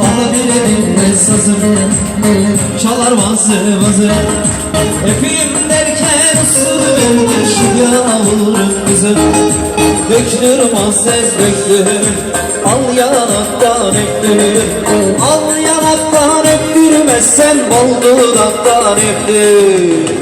Bana bir elimde sazım. Çalar vazı vazı. Öpeyim derken vermiş Yavrum kızım Döktür mazez döktür Al yanaktan öptür Al yanaktan öptürmezsen Bal dudaktan öptür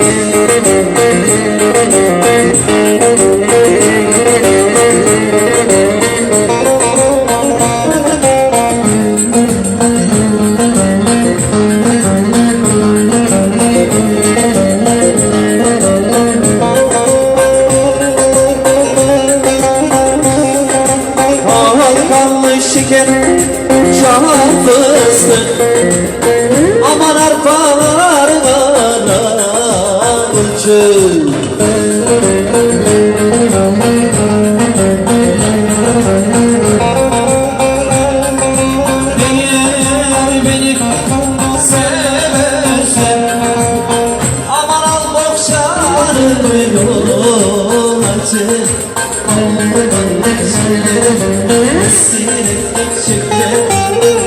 açır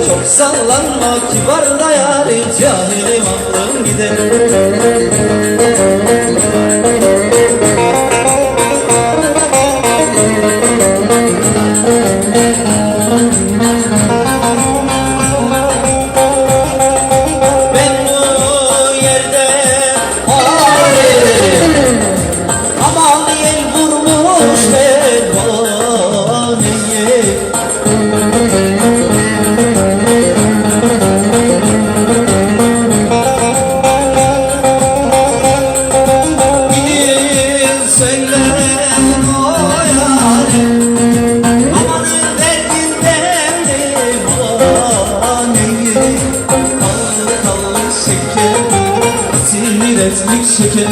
çok sallanma kibar da yarim Cahilim aklım gider Sinir etlik şeker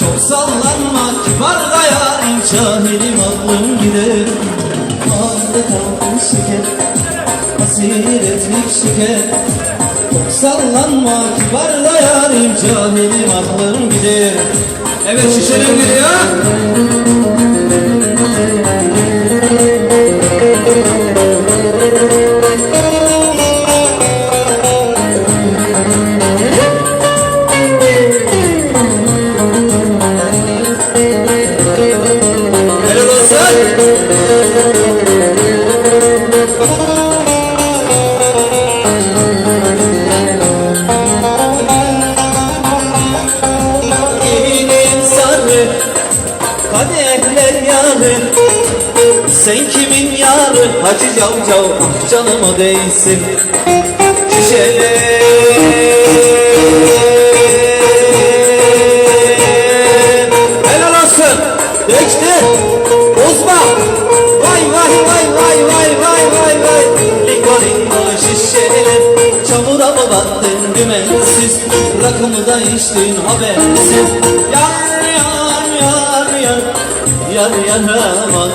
Çok sallanma kibar da yarim Cahilim aklım gider Kallı kallı şeker Sinir etlik şeker. Çok sallanma kibar da yarim Cahilim aklım gider Evet şişelim gidiyor Sen kimin yarı? Hacı Cavcav ah canıma değsin. Şişeler. Helal olsun. Döktü Bozma Vay vay vay vay vay vay vay vay. Lingo lingo şişeler Çamura mı battın dümensiz? Rakımı da içtin habersiz. Yar yar yar yar. Yar yar aman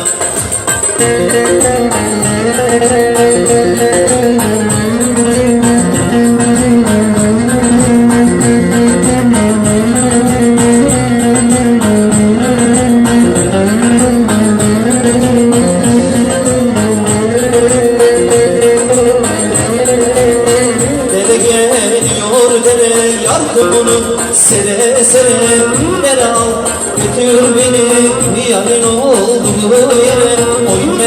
Sere sere dere al? Götür beni yarın olduğu yere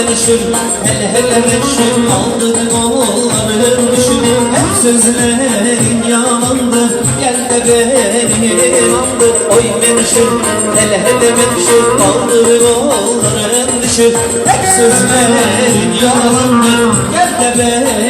Oy menşur hele hele menşur Aldık oğulların düşür Hep sözlerin yalandı. Gel de beni inandır Oy menşur hele hele menşur. Aldık oğulların düşür Hep sözlerin yalandı. Gel de beni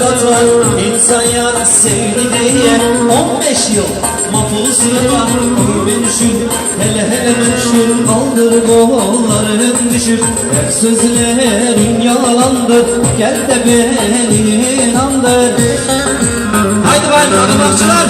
Atar insan yar sevdi diye On beş yıl mahpus yatar Oy beni şu hele hele meşhur Kaldır kollarım düşür. Hep sözlerin yalandır Gel de beni inandır. Haydi bakalım akçılar